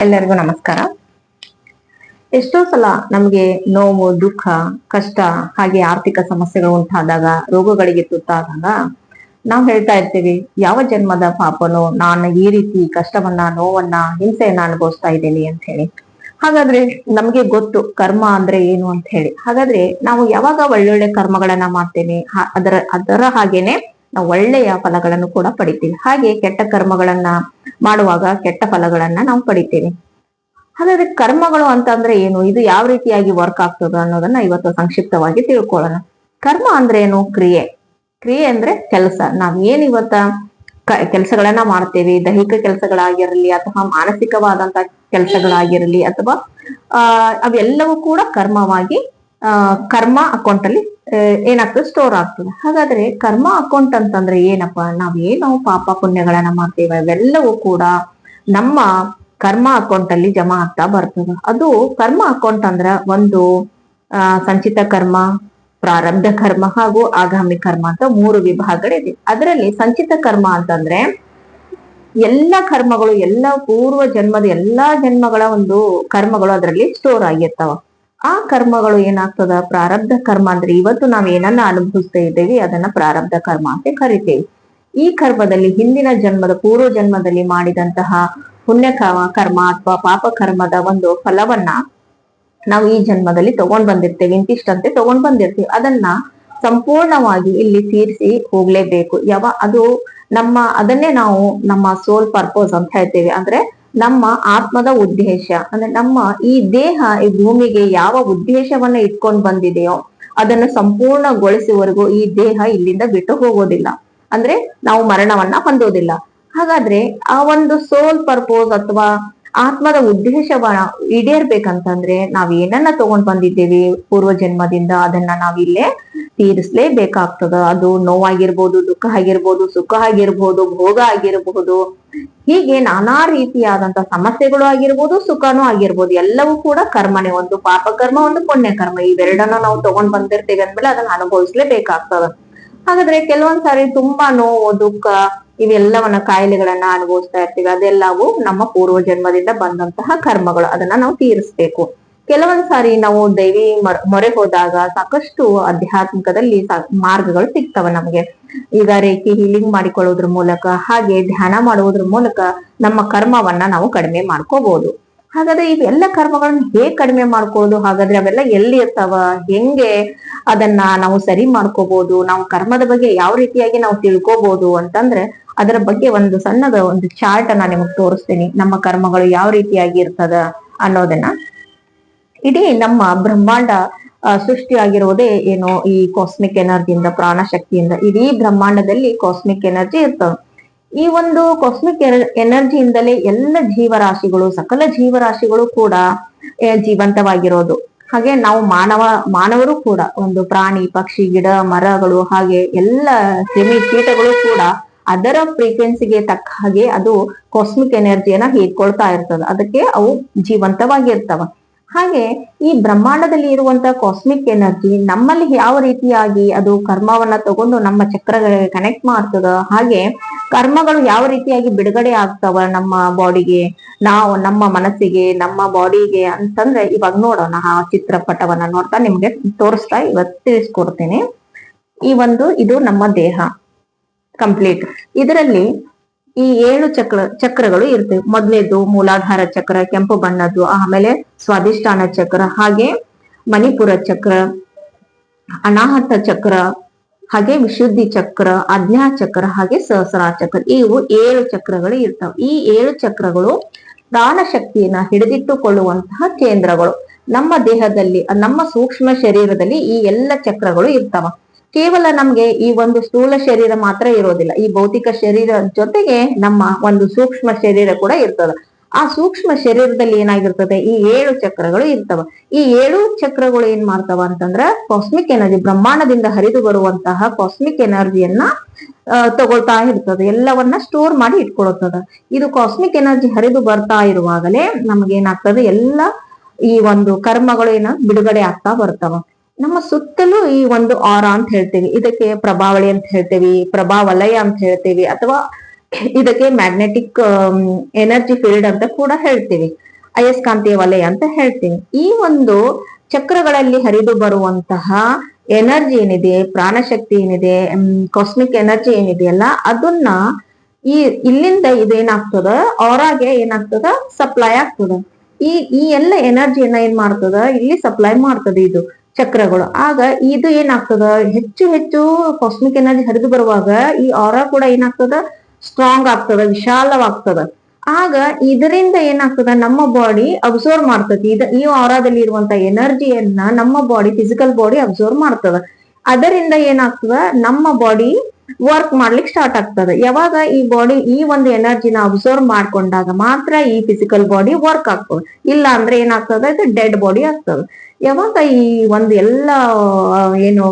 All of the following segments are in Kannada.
ಎಲ್ಲರಿಗೂ ನಮಸ್ಕಾರ. ಎಷ್ಟೋ ಸಲ ನಮಗೆ ನೋವು, ದುಃಖ, ಕಷ್ಟ, ಹಾಗೆ ಆರ್ಥಿಕ ಸಮಸ್ಯೆಗಳು ಉಂಟಾದಾಗ, ರೋಗಗಳಿಗೆ ತುತ್ತಾದಾಗ ನಾವು ಹೇಳ್ತಾ ಇರ್ತೀವಿ, ಯಾವ ಜನ್ಮದ ಪಾಪನೋ, ನಾನು ಈ ರೀತಿ ಕಷ್ಟವನ್ನ, ನೋವನ್ನ, ಹಿಂಸೆಯನ್ನ ಅನುಭವಿಸ್ತಾ ಇದ್ದೀನಿ ಅಂತ ಹೇಳಿ. ಹಾಗಾದ್ರೆ ನಮ್ಗೆ ಗೊತ್ತು, ಕರ್ಮ ಅಂದ್ರೆ ಏನು ಅಂತ ಹೇಳಿ. ಹಾಗಾದ್ರೆ ನಾವು ಯಾವಾಗ ಒಳ್ಳೊಳ್ಳೆ ಕರ್ಮಗಳನ್ನ ಮಾಡ್ತೇನೆ ಅದರ ಅದರ ಹಾಗೇನೆ ನಾವು ಒಳ್ಳೆಯ ಫಲಗಳನ್ನು ಕೂಡ ಪಡಿತೀವಿ. ಹಾಗೆ ಕೆಟ್ಟ ಕರ್ಮಗಳನ್ನ ಮಾಡುವಾಗ ಕೆಟ್ಟ ಫಲಗಳನ್ನ ನಾವು ಪಡಿತೀವಿ. ಹಾಗಾದ್ರೆ ಕರ್ಮಗಳು ಅಂತಂದ್ರೆ ಏನು? ಇದು ಯಾವ ರೀತಿಯಾಗಿ ವರ್ಕ್ ಆಗ್ತದ ಅನ್ನೋದನ್ನ ಇವತ್ತು ಸಂಕ್ಷಿಪ್ತವಾಗಿ ತಿಳ್ಕೊಳ್ಳೋಣ. ಕರ್ಮ ಅಂದ್ರೆ ಏನು? ಕ್ರಿಯೆ. ಕ್ರಿಯೆ ಅಂದ್ರೆ ಕೆಲಸ. ನಾವ್ ಏನ್ ಇವತ್ತ ಕೆಲಸಗಳನ್ನ ಮಾಡ್ತೇವೆ? ದೈಹಿಕ ಕೆಲಸಗಳಾಗಿರಲಿ ಅಥವಾ ಮಾನಸಿಕವಾದಂತ ಕೆಲಸಗಳಾಗಿರಲಿ ಅಥವಾ, ಆ, ಅವೆಲ್ಲವೂ ಕೂಡ ಕರ್ಮವಾಗಿ ಕರ್ಮ ಅಕೌಂಟ್ ಅಲ್ಲಿ ಏನಾಗ್ತದೆ? ಸ್ಟೋರ್ ಆಗ್ತದೆ. ಹಾಗಾದ್ರೆ ಕರ್ಮ ಅಕೌಂಟ್ ಅಂತಂದ್ರೆ ಏನಪ್ಪಾ? ನಾವೇನು ಪಾಪ ಪುಣ್ಯಗಳನ್ನ ಮಾಡ್ತೇವೆ, ಅವೆಲ್ಲವೂ ಕೂಡ ನಮ್ಮ ಕರ್ಮ ಅಕೌಂಟ್ ಅಲ್ಲಿ ಜಮಾ ಆಗ್ತಾ ಬರ್ತದೆ. ಅದು ಕರ್ಮ ಅಕೌಂಟ್ ಅಂದ್ರ ಒಂದು ಸಂಚಿತ ಕರ್ಮ, ಪ್ರಾರಬ್ಧ ಕರ್ಮ ಹಾಗೂ ಆಗಾಮಿ ಕರ್ಮ ಅಂತ ಮೂರು ವಿಭಾಗಗಳಿದೆ. ಅದರಲ್ಲಿ ಸಂಚಿತ ಕರ್ಮ ಅಂತಂದ್ರೆ ಎಲ್ಲ ಕರ್ಮಗಳು, ಎಲ್ಲ ಪೂರ್ವ ಜನ್ಮದ ಎಲ್ಲಾ ಜನ್ಮಗಳ ಒಂದು ಕರ್ಮಗಳು ಅದರಲ್ಲಿ ಸ್ಟೋರ್ ಆಗಿರ್ತಾವ. ಆ ಕರ್ಮಗಳು ಏನಾಗ್ತದ? ಪ್ರಾರಬ್ಧ ಕರ್ಮ ಅಂದ್ರೆ ಇವತ್ತು ನಾವ್ ಏನನ್ನ ಅನುಭವಿಸ್ತಾ ಇದ್ದೇವೆ, ಅದನ್ನ ಪ್ರಾರಬ್ಧ ಕರ್ಮ ಅಂತ ಕರಿತೇವೆ. ಈ ಕರ್ಮದಲ್ಲಿ ಹಿಂದಿನ ಜನ್ಮದ, ಪೂರ್ವ ಜನ್ಮದಲ್ಲಿ ಮಾಡಿದಂತಹ ಪುಣ್ಯ ಕರ್ಮ ಅಥವಾ ಪಾಪ ಕರ್ಮದ ಒಂದು ಫಲವನ್ನ ನಾವು ಈ ಜನ್ಮದಲ್ಲಿ ತಗೊಂಡ್ ಬಂದಿರ್ತೇವೆ, ಇಂತಿಷ್ಟಂತೆ ತಗೊಂಡ್ ಬಂದಿರ್ತೇವೆ. ಅದನ್ನ ಸಂಪೂರ್ಣವಾಗಿ ಇಲ್ಲಿ ತೀರಿಸಿ ಹೋಗ್ಲೇಬೇಕು. ಯಾವ, ಅದು ನಮ್ಮ, ಅದನ್ನೇ ನಾವು ನಮ್ಮ ಸೋಲ್ ಪರ್ಪೋಸ್ ಅಂತ ಹೇಳ್ತೇವೆ. ಅಂದ್ರೆ ನಮ್ಮ ಆತ್ಮದ ಉದ್ದೇಶ. ಅಂದ್ರೆ ನಮ್ಮ ಈ ದೇಹ ಈ ಭೂಮಿಗೆ ಯಾವ ಉದ್ದೇಶವನ್ನ ಇಟ್ಕೊಂಡು ಬಂದಿದೆಯೋ ಅದನ್ನು ಸಂಪೂರ್ಣಗೊಳಿಸುವವರೆಗೂ ಈ ದೇಹ ಇಲ್ಲಿಂದ ಬಿಟ್ಟು ಹೋಗೋದಿಲ್ಲ. ಅಂದ್ರೆ ನಾವು ಮರಣವನ್ನ ಹೊಂದೋದಿಲ್ಲ. ಹಾಗಾದ್ರೆ ಆ ಒಂದು ಸೋಲ್ ಪರ್ಪೋಸ್ ಅಥವಾ ಆತ್ಮದ ಉದ್ದೇಶವ ಈಡೇರ್ಬೇಕಂತಂದ್ರೆ ನಾವ್ ಏನನ್ನ ತಗೊಂಡ್ ಬಂದಿದ್ದೇವೆ ಪೂರ್ವ ಜನ್ಮದಿಂದ ಅದನ್ನ ನಾವಿಲ್ಲೇ ತೀರಿಸ್ಲೇಬೇಕಾಗ್ತದ. ಅದು ನೋವಾಗಿರ್ಬೋದು, ದುಃಖ ಆಗಿರ್ಬೋದು, ಸುಖ ಆಗಿರ್ಬೋದು, ಭೋಗ ಆಗಿರಬಹುದು ಹೀಗೆ ನಾನಾ ರೀತಿಯಾದಂತ ಸಮಸ್ಯೆಗಳು ಆಗಿರ್ಬೋದು, ಸುಖನೂ ಆಗಿರ್ಬೋದು. ಎಲ್ಲವೂ ಕೂಡ ಕರ್ಮನೇ. ಒಂದು ಪಾಪ ಕರ್ಮ ಒಂದು ಪುಣ್ಯ ಕರ್ಮ ಇವೆರಡನ್ನ ನಾವು ತಗೊಂಡ್ ಬಂದಿರ್ತೇವೆ ಅಂದ್ಮೇಲೆ ಅದನ್ನ ಅನುಭವಿಸ್ಲೇಬೇಕಾಗ್ತದ. ಹಾಗಾದ್ರೆ ಕೆಲವೊಂದ್ಸಾರಿ ತುಂಬಾ ನೋವು, ದುಃಖ ಇವೆಲ್ಲವನ್ನ ಕಾಯಿಲೆಗಳನ್ನ ಅನುಭವಿಸ್ತಾ ಇರ್ತೀವಿ. ಅದೆಲ್ಲವೂ ನಮ್ಮ ಪೂರ್ವ ಜನ್ಮದಿಂದ ಬಂದಂತಹ ಕರ್ಮಗಳು. ಅದನ್ನ ನಾವು ತೀರಿಸ್ಬೇಕು. ಕೆಲವೊಂದ್ ಸಾರಿ ನಾವು ದೈವಿ ಮೊರೆ- ಹೋದಾಗ ಸಾಕಷ್ಟು ಆಧ್ಯಾತ್ಮಿಕದಲ್ಲಿ ಮಾರ್ಗಗಳು ಸಿಗ್ತವ ನಮಗೆ. ಈಗ ರೇಖಿ ಹೀಲಿಂಗ್ ಮಾಡಿಕೊಳ್ಳೋದ್ರ ಮೂಲಕ, ಹಾಗೆ ಧ್ಯಾನ ಮಾಡುವುದ್ರ ಮೂಲಕ ನಮ್ಮ ಕರ್ಮವನ್ನ ನಾವು ಕಡಿಮೆ ಮಾಡ್ಕೋಬಹುದು ಹಾಗಾದ್ರೆ ಇವೆಲ್ಲ ಕರ್ಮಗಳನ್ನ ಹೇಗ್ ಕಡಿಮೆ ಮಾಡ್ಕೋದು ಹಾಗಾದ್ರೆ ಅವೆಲ್ಲ ಎಲ್ಲಿ ಇರ್ತಾವ? ಹೆಂಗೆ ಅದನ್ನ ನಾವು ಸರಿ ಮಾಡ್ಕೋಬಹುದು ನಾವು ಕರ್ಮದ ಬಗ್ಗೆ ಯಾವ ರೀತಿಯಾಗಿ ನಾವು ತಿಳ್ಕೋಬಹುದು ಅಂತಂದ್ರೆ ಅದರ ಬಗ್ಗೆ ಒಂದು ಸಣ್ಣದ ಒಂದು ಚಾರ್ಟ್ ಅನ್ನ ನಿಮಗೆ ತೋರಿಸ್ತೀನಿ. ನಮ್ಮ ಕರ್ಮಗಳು ಯಾವ ರೀತಿಯಾಗಿ ಇರ್ತದ ಅನ್ನೋದನ್ನ. ಇಡೀ ನಮ್ಮ ಬ್ರಹ್ಮಾಂಡ ಸೃಷ್ಟಿಯಾಗಿರೋದೇ ಏನು ಈ ಕಾಸ್ಮಿಕ್ ಎನರ್ಜಿಯಿಂದ ಪ್ರಾಣ ಶಕ್ತಿಯಿಂದ ಇಡೀ ಬ್ರಹ್ಮಾಂಡದಲ್ಲಿ ಕಾಸ್ಮಿಕ್ ಎನರ್ಜಿ ಇರ್ತದೆ. ಈ ಒಂದು ಕಾಸ್ಮಿಕ್ ಎನರ್ಜಿಯಿಂದಲೇ ಎಲ್ಲ ಜೀವರಾಶಿಗಳು, ಸಕಲ ಜೀವರಾಶಿಗಳು ಕೂಡ ಜೀವಂತವಾಗಿರೋದು. ಹಾಗೆ ನಾವು ಮಾನವ, ಮಾನವರು ಕೂಡ, ಒಂದು ಪ್ರಾಣಿ, ಪಕ್ಷಿ, ಗಿಡ, ಮರಗಳು, ಹಾಗೆ ಎಲ್ಲ ಕ್ರಿಮಿ ಕೀಟಗಳು ಕೂಡ ಅದರ ಫ್ರೀಕ್ವೆನ್ಸಿಗೆ ತಕ್ಕ ಹಾಗೆ ಅದು ಕಾಸ್ಮಿಕ್ ಎನರ್ಜಿಯನ್ನ ಹೀರ್ಕೊಳ್ತಾ ಇರ್ತದ. ಅದಕ್ಕೆ ಅವು ಜೀವಂತವಾಗಿರ್ತವ. ಹಾಗೆ ಈ ಬ್ರಹ್ಮಾಂಡದಲ್ಲಿ ಇರುವಂತ ಕಾಸ್ಮಿಕ್ ಎನರ್ಜಿ ನಮ್ಮಲ್ಲಿ ಯಾವ ರೀತಿಯಾಗಿ ಅದು ಕರ್ಮವನ್ನ ತಗೊಂಡು ನಮ್ಮ ಚಕ್ರಗಳಿಗೆ ಕನೆಕ್ಟ್ ಮಾಡ್ತದ ಹಾಗೆ ಕರ್ಮಗಳು ಯಾವ ರೀತಿಯಾಗಿ ಬಿಡುಗಡೆ ಆಗ್ತಾವ ನಮ್ಮ ಬಾಡಿಗೆ ನಾವು, ನಮ್ಮ ಮನಸ್ಸಿಗೆ, ನಮ್ಮ ಬಾಡಿಗೆ ಅಂತಂದ್ರೆ ಇವಾಗ ನೋಡೋಣ ಆ ಚಿತ್ರಪಟವನ್ನ ನೋಡ್ತಾ ನಿಮ್ಗೆ ತೋರಿಸ್ತಾ ಇವತ್ತು ತಿಳಿಸ್ಕೊಡ್ತೀನಿ. ಈ ಒಂದು ಇದು ನಮ್ಮ ದೇಹ. ಕಂಪ್ಲೀಟ್ ಇದರಲ್ಲಿ ಈ ಏಳು ಚಕ್ರ, ಚಕ್ರಗಳು ಇರ್ತವೆ. ಮೊದಲೇದು ಮೂಲಾಧಾರ ಚಕ್ರ, ಕೆಂಪು ಬಣ್ಣದ್ದು, ಆಮೇಲೆ ಸ್ವಾಧಿಷ್ಠಾನ ಚಕ್ರ, ಹಾಗೆ ಮಣಿಪುರ ಚಕ್ರ, ಅನಾಹತ ಚಕ್ರ, ಹಾಗೆ ವಿಶುದ್ಧಿ ಚಕ್ರ ಅಜ್ಞಾ ಚಕ್ರ, ಹಾಗೆ ಸಹಸ್ರ ಚಕ್ರ. ಇವು ಏಳು ಚಕ್ರಗಳು ಇರ್ತವೆ. ಈ ಏಳು ಚಕ್ರಗಳು ಪ್ರಾಣ ಶಕ್ತಿಯನ್ನ ಹಿಡಿದಿಟ್ಟುಕೊಳ್ಳುವಂತಹ ಕೇಂದ್ರಗಳು. ನಮ್ಮ ದೇಹದಲ್ಲಿ, ನಮ್ಮ ಸೂಕ್ಷ್ಮ ಶರೀರದಲ್ಲಿ ಈ ಎಲ್ಲ ಚಕ್ರಗಳು ಇರ್ತಾವ. ಕೇವಲ ನಮ್ಗೆ ಈ ಒಂದು ಸ್ಥೂಲ ಶರೀರ ಮಾತ್ರ ಇರೋದಿಲ್ಲ. ಈ ಭೌತಿಕ ಶರೀರ ಜೊತೆಗೆ ನಮ್ಮ ಒಂದು ಸೂಕ್ಷ್ಮ ಶರೀರ ಕೂಡ ಇರ್ತದ. ಆ ಸೂಕ್ಷ್ಮ ಶರೀರದಲ್ಲಿ ಏನಾಗಿರ್ತದೆ? ಈ ಏಳು ಚಕ್ರಗಳು ಇರ್ತವ. ಈ ಏಳು ಚಕ್ರಗಳು ಏನ್ ಮಾಡ್ತಾವ ಅಂತಂದ್ರ ಕಾಸ್ಮಿಕ್ ಎನರ್ಜಿ ಬ್ರಹ್ಮಾಂಡದಿಂದ ಹರಿದು ಬರುವಂತಹ ಕಾಸ್ಮಿಕ್ ಎನರ್ಜಿಯನ್ನ ತಗೊಳ್ತಾ ಇರ್ತದೆ. ಎಲ್ಲವನ್ನ ಸ್ಟೋರ್ ಮಾಡಿ ಇಟ್ಕೊಳ್ತದ. ಇದು ಕಾಸ್ಮಿಕ್ ಎನರ್ಜಿ ಹರಿದು ಬರ್ತಾ ಇರುವಾಗಲೇ ನಮ್ಗೆ ಏನಾಗ್ತದೆ? ಎಲ್ಲ ಈ ಒಂದು ಕರ್ಮಗಳು ಏನ ಬಿಡುಗಡೆ ಆಗ್ತಾ ಬರ್ತಾವ. ನಮ್ಮ ಸುತ್ತಲೂ ಈ ಒಂದು ಆರ ಅಂತ ಹೇಳ್ತೀವಿ. ಇದಕ್ಕೆ ಪ್ರಭಾವಳಿ ಅಂತ ಹೇಳ್ತೇವೆ, ಪ್ರಭಾವಲಯ ಅಂತ ಹೇಳ್ತೇವೆ, ಅಥವಾ ಇದಕ್ಕೆ ಮ್ಯಾಗ್ನೆಟಿಕ್ ಎನರ್ಜಿ ಫೀಲ್ಡ್ ಅಂತ ಕೂಡ ಹೇಳ್ತೀವಿ. ಅಯಸ್ಕಾಂತೀಯ ವಲಯ ಅಂತ ಹೇಳ್ತೀನಿ ಈ ಒಂದು ಚಕ್ರಗಳಲ್ಲಿ ಹರಿದು ಬರುವಂತಹ ಎನರ್ಜಿ ಏನಿದೆ, ಪ್ರಾಣಶಕ್ತಿ ಏನಿದೆ ಕಾಸ್ಮಿಕ್ ಎನರ್ಜಿ ಏನಿದೆಯಲ್ಲ ಅದನ್ನ ಈ ಇಲ್ಲಿಂದ ಇದೇನಾಗ್ತದ ಅವರಾಗೆ ಏನಾಗ್ತದ ಸಪ್ಲೈ ಆಗ್ತದ. ಈ ಈ ಎಲ್ಲ ಎನರ್ಜಿಯನ್ನ ಏನ್ ಮಾಡ್ತದ, ಇಲ್ಲಿ ಸಪ್ಲೈ ಮಾಡ್ತದ ಇದು. ಚಕ್ರಗಳು. ಆಗ ಇದು ಏನಾಗ್ತದ? ಹೆಚ್ಚು ಹೆಚ್ಚು ಕಾಸ್ಮಿಕ್ ಎನರ್ಜಿ ಹರಿದು ಬರುವಾಗ ಈ ಆರ ಕೂಡ ಏನಾಗ್ತದ? ಸ್ಟ್ರಾಂಗ್ ಆಗ್ತದ, ವಿಶಾಲವಾಗ್ತದ. ಆಗ ಇದರಿಂದ ಏನಾಗ್ತದ? ನಮ್ಮ ಬಾಡಿ ಅಬ್ಸರ್ವ್ ಮಾಡ್ತದೆ ಇದ ಈ ಆರಾದಲ್ಲಿ ಇರುವಂತ ಎನರ್ಜಿಯನ್ನ ನಮ್ಮ ಬಾಡಿ ಫಿಸಿಕಲ್ ಬಾಡಿ ಅಬ್ಸರ್ವ್ ಮಾಡ್ತದ. ಅದರಿಂದ ಏನಾಗ್ತದ? ನಮ್ಮ ಬಾಡಿ ವರ್ಕ್ ಮಾಡ್ಲಿಕ್ಕೆ ಸ್ಟಾರ್ಟ್ ಆಗ್ತದೆ. ಯಾವಾಗ ಈ ಬಾಡಿ ಈ ಒಂದು ಎನರ್ಜಿನ ಅಬ್ಸರ್ವ್ ಮಾಡ್ಕೊಂಡಾಗ ಮಾತ್ರ ಈ ಫಿಸಿಕಲ್ ಬಾಡಿ ವರ್ಕ್ ಆಗ್ತದೆ. ಇಲ್ಲ ಅಂದ್ರೆ ಏನಾಗ್ತದೆ? ಇದು ಡೆಡ್ ಬಾಡಿ ಆಗ್ತದೆ. ಯಾವಾಗ ಈ ಒಂದು ಎಲ್ಲ, ಏನು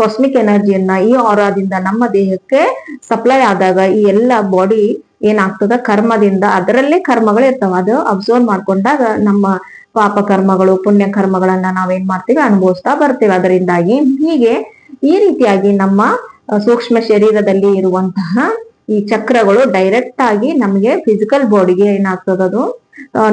ಕಾಸ್ಮಿಕ್ ಎನರ್ಜಿಯನ್ನ ಈ ಆರಾದಿಂದ ನಮ್ಮ ದೇಹಕ್ಕೆ ಸಪ್ಲೈ ಆದಾಗ ಈ ಎಲ್ಲ ಬಾಡಿ ಏನಾಗ್ತದ? ಕರ್ಮದಿಂದ ಅದರಲ್ಲೇ ಕರ್ಮಗಳು ಇರ್ತಾವ. ಅದು ಅಬ್ಸರ್ವ್ ಮಾಡ್ಕೊಂಡಾಗ ನಮ್ಮ ಪಾಪ ಕರ್ಮಗಳು, ಪುಣ್ಯ ಕರ್ಮಗಳನ್ನ ನಾವೇನ್ ಮಾಡ್ತೀವಿ? ಅನುಭವಿಸ್ತಾ ಬರ್ತೇವೆ. ಅದರಿಂದಾಗಿ ಹೀಗೆ ಈ ರೀತಿಯಾಗಿ ನಮ್ಮ ಸೂಕ್ಷ್ಮ ಶರೀರದಲ್ಲಿ ಇರುವಂತಹ ಈ ಚಕ್ರಗಳು ಡೈರೆಕ್ಟ್ ಆಗಿ ನಮಗೆ ಫಿಸಿಕಲ್ ಬಾಡಿಗೆ ಏನಾಗ್ತದದು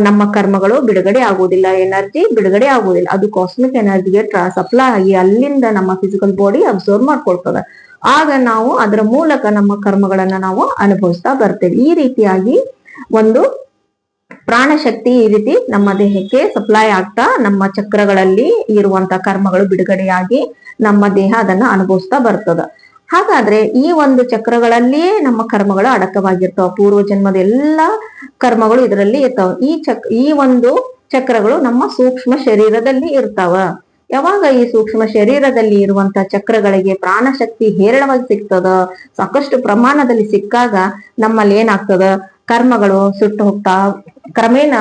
ನಮ್ಮ ಕರ್ಮಗಳು ಬಿಡುಗಡೆ ಆಗುವುದಿಲ್ಲ ಎನರ್ಜಿ ಬಿಡುಗಡೆ ಆಗುವುದಿಲ್ಲ. ಅದು ಕಾಸ್ಮಿಕ್ ಎನರ್ಜಿಗೆ ಸಪ್ಲೈ ಆಗಿ ಅಲ್ಲಿಂದ ನಮ್ಮ ಫಿಸಿಕಲ್ ಬಾಡಿ ಅಬ್ಸರ್ವ್ ಮಾಡ್ಕೊಳ್ತದೆ. ಆಗ ನಾವು ಅದರ ಮೂಲಕ ನಮ್ಮ ಕರ್ಮಗಳನ್ನ ನಾವು ಅನುಭವಿಸ್ತಾ ಬರ್ತೇವೆ. ಈ ರೀತಿಯಾಗಿ ಒಂದು ಪ್ರಾಣ ಶಕ್ತಿ ಈ ರೀತಿ ನಮ್ಮ ದೇಹಕ್ಕೆ ಸಪ್ಲೈ ಆಗ್ತಾ, ನಮ್ಮ ಚಕ್ರಗಳಲ್ಲಿ ಇರುವಂತ ಕರ್ಮಗಳು ಬಿಡುಗಡೆಯಾಗಿ ನಮ್ಮ ದೇಹ ಅದನ್ನ ಅನುಭವಿಸ್ತಾ ಬರ್ತದ. ಹಾಗಾದ್ರೆ ಈ ಒಂದು ಚಕ್ರಗಳಲ್ಲಿಯೇ ನಮ್ಮ ಕರ್ಮಗಳು ಅಡಕವಾಗಿರ್ತಾವ. ಪೂರ್ವ ಜನ್ಮದ ಎಲ್ಲಾ ಕರ್ಮಗಳು ಇದರಲ್ಲಿ ಇರ್ತಾವ. ಈ ಚಕ್, ಈ ಒಂದು ಚಕ್ರಗಳು ನಮ್ಮ ಸೂಕ್ಷ್ಮ ಶರೀರದಲ್ಲಿ ಇರ್ತಾವ. ಯಾವಾಗ ಈ ಸೂಕ್ಷ್ಮ ಶರೀರದಲ್ಲಿ ಇರುವಂತ ಚಕ್ರಗಳಿಗೆ ಪ್ರಾಣಶಕ್ತಿ ಹೇರಳವಾಗಿ ಸಿಗ್ತದ, ಸಾಕಷ್ಟು ಪ್ರಮಾಣದಲ್ಲಿ ಸಿಕ್ಕಾಗ ನಮ್ಮಲ್ಲಿ ಏನಾಗ್ತದ ಕರ್ಮಗಳು ಸುಟ್ಟು ಹೋಗ್ತಾ, ಕ್ರಮೇಣ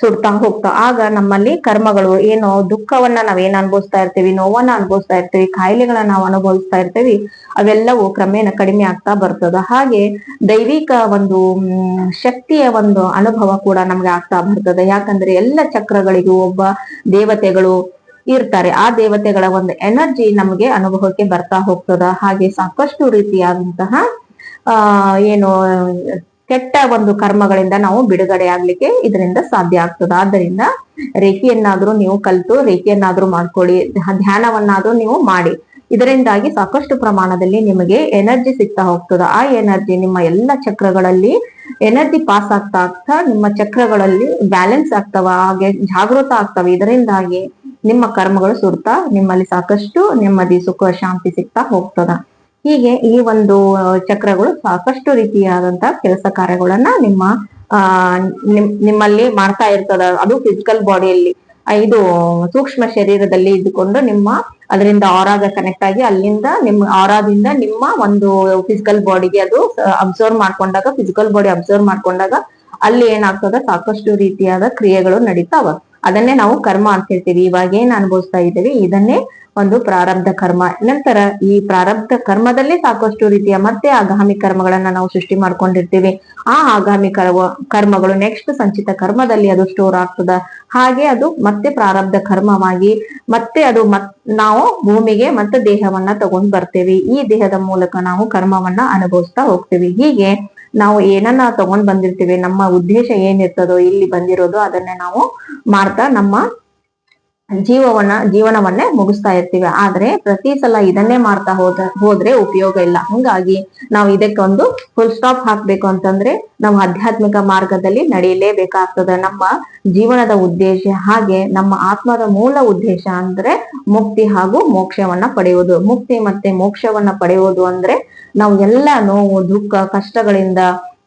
ಸುಡ್ತಾ ಹೋಗ್ತಾ ಆಗ ನಮ್ಮಲ್ಲಿ ಕರ್ಮಗಳು, ಏನು ದುಃಖವನ್ನ ನಾವೇನ್ ಅನುಭವಿಸ್ತಾ ಇರ್ತೀವಿ, ನೋವನ್ನ ಅನುಭವಿಸ್ತಾ ಇರ್ತೀವಿ ಕಾಯಿಲೆಗಳನ್ನ ನಾವು ಅನುಭವಿಸ್ತಾ ಇರ್ತೀವಿ, ಅವೆಲ್ಲವೂ ಕ್ರಮೇಣ ಕಡಿಮೆ ಆಗ್ತಾ ಬರ್ತದ. ಹಾಗೆ ದೈವಿಕ ಒಂದು ಶಕ್ತಿಯ ಒಂದು ಅನುಭವ ಕೂಡ ನಮ್ಗೆ ಆಗ್ತಾ ಬರ್ತದೆ. ಯಾಕಂದ್ರೆ ಎಲ್ಲ ಚಕ್ರಗಳಿಗೂ ಒಬ್ಬ ದೇವತೆಗಳು ಇರ್ತಾರೆ. ಆ ದೇವತೆಗಳ ಒಂದು ಎನರ್ಜಿ ನಮಗೆ ಅನುಭವಕ್ಕೆ ಬರ್ತಾ ಹೋಗ್ತದ. ಹಾಗೆ ಸಾಕಷ್ಟು ರೀತಿಯಾದಂತಹ, ಆ, ಏನು ಕೆಟ್ಟ ಒಂದು ಕರ್ಮಗಳಿಂದ ನಾವು ಬಿಡುಗಡೆ ಆಗ್ಲಿಕ್ಕೆ ಇದರಿಂದ ಸಾಧ್ಯ ಆಗ್ತದ. ಆದ್ದರಿಂದ ರೇಖೆಯನ್ನಾದ್ರೂ ನೀವು ಕಲಿತು, ರೇಖೆಯನ್ನಾದ್ರೂ ಮಾಡ್ಕೊಳ್ಳಿ ಧ್ಯ- ಧ್ಯಾನವನ್ನಾದ್ರೂ ನೀವು ಮಾಡಿ. ಇದರಿಂದಾಗಿ ಸಾಕಷ್ಟು ಪ್ರಮಾಣದಲ್ಲಿ ನಿಮಗೆ ಎನರ್ಜಿ ಸಿಗ್ತಾ ಹೋಗ್ತದ. ಆ ಎನರ್ಜಿ ನಿಮ್ಮ ಎಲ್ಲ ಚಕ್ರಗಳಲ್ಲಿ ಎನರ್ಜಿ ಪಾಸ್ ಆಗ್ತಾ ಆಗ್ತಾ ನಿಮ್ಮ ಚಕ್ರಗಳಲ್ಲಿ ಬ್ಯಾಲೆನ್ಸ್ ಆಗ್ತವ, ಹಾಗೆ ಜಾಗೃತ ಆಗ್ತವೆ. ಇದರಿಂದಾಗಿ ನಿಮ್ಮ ಕರ್ಮಗಳು ಸುರ್ತಾ ನಿಮ್ಮಲ್ಲಿ ಸಾಕಷ್ಟು ನೆಮ್ಮದಿ, ಸುಖ, ಶಾಂತಿ ಸಿಗ್ತಾ ಹೋಗ್ತದ. ಹೀಗೆ ಈ ಒಂದು ಚಕ್ರಗಳು ಸಾಕಷ್ಟು ರೀತಿಯಾದಂತಹ ಕೆಲಸ ಕಾರ್ಯಗಳನ್ನ ನಿಮ್ಮ, ಆ, ನಿಮ್- ನಿಮ್ಮಲ್ಲಿ ಮಾಡ್ತಾ ಇರ್ತದ. ಅದು ಫಿಸಿಕಲ್ ಬಾಡಿಯಲ್ಲಿ ಇದು ಸೂಕ್ಷ್ಮ ಶರೀರದಲ್ಲಿ ಇದ್ದುಕೊಂಡು ನಿಮ್ಮ ಅದರಿಂದ ಆರಾಗ ಕನೆಕ್ಟ್ ಆಗಿ ಅಲ್ಲಿಂದ ನಿಮ್ಮ ಆರಾದಿಂದ ನಿಮ್ಮ ಒಂದು ಫಿಸಿಕಲ್ ಬಾಡಿಗೆ ಅದು ಅಬ್ಸರ್ವ್ ಮಾಡ್ಕೊಂಡಾಗ ಫಿಸಿಕಲ್ ಬಾಡಿ ಅಬ್ಸರ್ವ್ ಮಾಡ್ಕೊಂಡಾಗ ಅಲ್ಲಿ ಏನಾಗ್ತದ? ಸಾಕಷ್ಟು ರೀತಿಯಾದ ಕ್ರಿಯೆಗಳು ನಡೀತಾವ. ಅದನ್ನೇ ನಾವು ಕರ್ಮ ಅಂತ ಹೇಳ್ತೀವಿ. ಇವಾಗ ಏನ್ ಅನುಭವಿಸ್ತಾ ಇದ್ದೀವಿ? ಇದನ್ನೇ ಒಂದು ಪ್ರಾರಬ್ಧ ಕರ್ಮ. ನಂತರ ಈ ಪ್ರಾರಬ್ಧ ಕರ್ಮದಲ್ಲಿ ಸಾಕಷ್ಟು ರೀತಿಯ ಮತ್ತೆ ಆಗಾಮಿ ಕರ್ಮಗಳನ್ನ ನಾವು ಸೃಷ್ಟಿ ಮಾಡ್ಕೊಂಡಿರ್ತೀವಿ. ಆ ಆಗಾಮಿ ಕರ್ಮ ಕರ್ಮಗಳು ನೆಕ್ಸ್ಟ್ ಸಂಚಿತ ಕರ್ಮದಲ್ಲಿ ಅದು ಸ್ಟೋರ್ ಆಗ್ತದ. ಹಾಗೆ ಅದು ಮತ್ತೆ ಪ್ರಾರಬ್ಧ ಕರ್ಮವಾಗಿ ಮತ್ತೆ ಅದು ಮತ್ ನಾವು ಭೂಮಿಗೆ ಮತ್ತೆ ದೇಹವನ್ನ ತಗೊಂಡ್ ಬರ್ತೇವೆ. ಈ ದೇಹದ ಮೂಲಕ ನಾವು ಕರ್ಮವನ್ನ ಅನುಭವಿಸ್ತಾ ಹೋಗ್ತೀವಿ. ಹೀಗೆ ನಾವು ಏನನ್ನ ತಗೊಂಡ್ ಬಂದಿರ್ತೀವಿ ನಮ್ಮ ಉದ್ದೇಶ ಏನಿರ್ತದೋ ಇಲ್ಲಿ ಬಂದಿರೋದು ಅದನ್ನ ನಾವು ಮಾಡ್ತಾ ನಮ್ಮ ಜೀವವನ್ನ, ಜೀವನವನ್ನೇ ಮುಗಿಸ್ತಾ ಇರ್ತೀವಿ. ಆದ್ರೆ ಪ್ರತಿ ಸಲ ಇದನ್ನೇ ಮಾಡ್ತಾ ಹೋದ, ಹೋದ್ರೆ ಉಪಯೋಗ ಇಲ್ಲ. ಹಂಗಾಗಿ ನಾವು ಇದಕ್ಕೊಂದು ಫುಲ್ ಸ್ಟಾಪ್ ಹಾಕ್ಬೇಕು ಅಂತಂದ್ರೆ ನಾವು ಆಧ್ಯಾತ್ಮಿಕ ಮಾರ್ಗದಲ್ಲಿ ನಡೆಯಲೇಬೇಕಾಗ್ತದೆ ನಮ್ಮ ಜೀವನದ ಉದ್ದೇಶ ಹಾಗೆ ನಮ್ಮ ಆತ್ಮದ ಮೂಲ ಉದ್ದೇಶ ಅಂದ್ರೆ ಮುಕ್ತಿ ಹಾಗೂ ಮೋಕ್ಷವನ್ನ ಪಡೆಯುವುದು. ಮುಕ್ತಿ ಮತ್ತೆ ಮೋಕ್ಷವನ್ನ ಪಡೆಯುವುದು ಅಂದ್ರೆ ನಾವು ಎಲ್ಲ ನೋವು, ದುಃಖ, ಕಷ್ಟಗಳಿಂದ,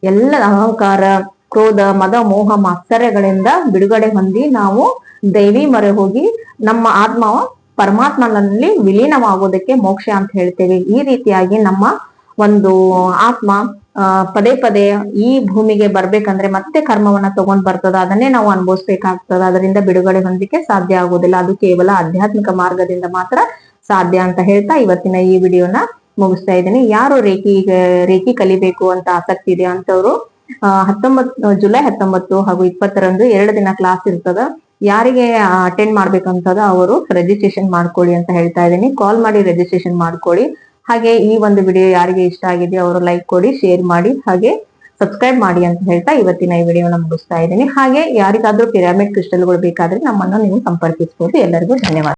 ಎಲ್ಲ ಅಹಂಕಾರ, ಕ್ರೋಧ, ಮದ, ಮೋಹ, ಮಾತ್ಸರ್ಯಗಳಿಂದ ಬಿಡುಗಡೆ ಹೊಂದಿ ನಾವು ದೈವಿ ಮೊರೆ ಹೋಗಿ ನಮ್ಮ ಆತ್ಮ ಪರಮಾತ್ಮನಲ್ಲಿ ವಿಲೀನವಾಗೋದಕ್ಕೆ ಮೋಕ್ಷ ಅಂತ ಹೇಳ್ತೇವೆ. ಈ ರೀತಿಯಾಗಿ ನಮ್ಮ ಒಂದು ಆತ್ಮ ಪದೇ ಪದೇ ಈ ಭೂಮಿಗೆ ಬರ್ಬೇಕಂದ್ರೆ ಮತ್ತೆ ಕರ್ಮವನ್ನ ತಗೊಂಡ್ ಬರ್ತದ. ಅದನ್ನೇ ನಾವು ಅನುಭವಿಸ್ಬೇಕಾಗ್ತದ. ಅದರಿಂದ ಬಿಡುಗಡೆ ಹೊಂದಿಕೆ ಸಾಧ್ಯ ಆಗೋದಿಲ್ಲ. ಅದು ಕೇವಲ ಆಧ್ಯಾತ್ಮಿಕ ಮಾರ್ಗದಿಂದ ಮಾತ್ರ ಸಾಧ್ಯ ಅಂತ ಹೇಳ್ತಾ ಇವತ್ತಿನ ಈ ವಿಡಿಯೋನ ಮುಗಿಸ್ತಾ ಇದ್ದೀನಿ. ಯಾರು ರೇಖಿ ರೇಖಿ ಕಲಿಬೇಕು ಅಂತ ಆಸಕ್ತಿ ಇದೆ ಅಂತವ್ರು ಹತ್ತೊಂಬತ್ತು ಜುಲೈ ಹತ್ತೊಂಬತ್ತು ಹಾಗೂ ಇಪ್ಪತ್ತರಂದು ಎರಡು ದಿನ ಕ್ಲಾಸ್ ಇರ್ತದ. ಯಾರಿಗೆ ಅಟೆಂಡ್ ಮಾಡ್ಬೇಕಂತದ ಅವರು ರಿಜಿಸ್ಟ್ರೇಷನ್ ಮಾಡ್ಕೊಳ್ಳಿ ಅಂತ ಹೇಳ್ತಾ ಇದ್ದೀನಿ. ಕಾಲ್ ಮಾಡಿ ರಿಜಿಸ್ಟ್ರೇಷನ್ ಮಾಡ್ಕೊಳ್ಳಿ. ಹಾಗೆ ಈ ಒಂದು ವಿಡಿಯೋ ಯಾರಿಗೆ ಇಷ್ಟ ಆಗಿದೆ ಅವರು ಲೈಕ್ ಕೊಡಿ ಶೇರ್ ಮಾಡಿ, ಹಾಗೆ ಸಬ್ಸ್ಕ್ರೈಬ್ ಮಾಡಿ ಅಂತ ಹೇಳ್ತಾ ಇವತ್ತಿನ ಈ ವಿಡಿಯೋನ ಮುಗಿಸ್ತಾ ಇದ್ದೀನಿ. ಹಾಗೆ ಯಾರಿಗಾದ್ರೂ ಪಿರಾಮಿಡ್ ಕ್ರಿಸ್ಟಲ್ಗಳು ಬೇಕಾದ್ರೆ ನಮ್ಮನ್ನು ನೀವು ಸಂಪರ್ಕಿಸಬಹುದು ಎಲ್ಲರಿಗೂ ಧನ್ಯವಾದ.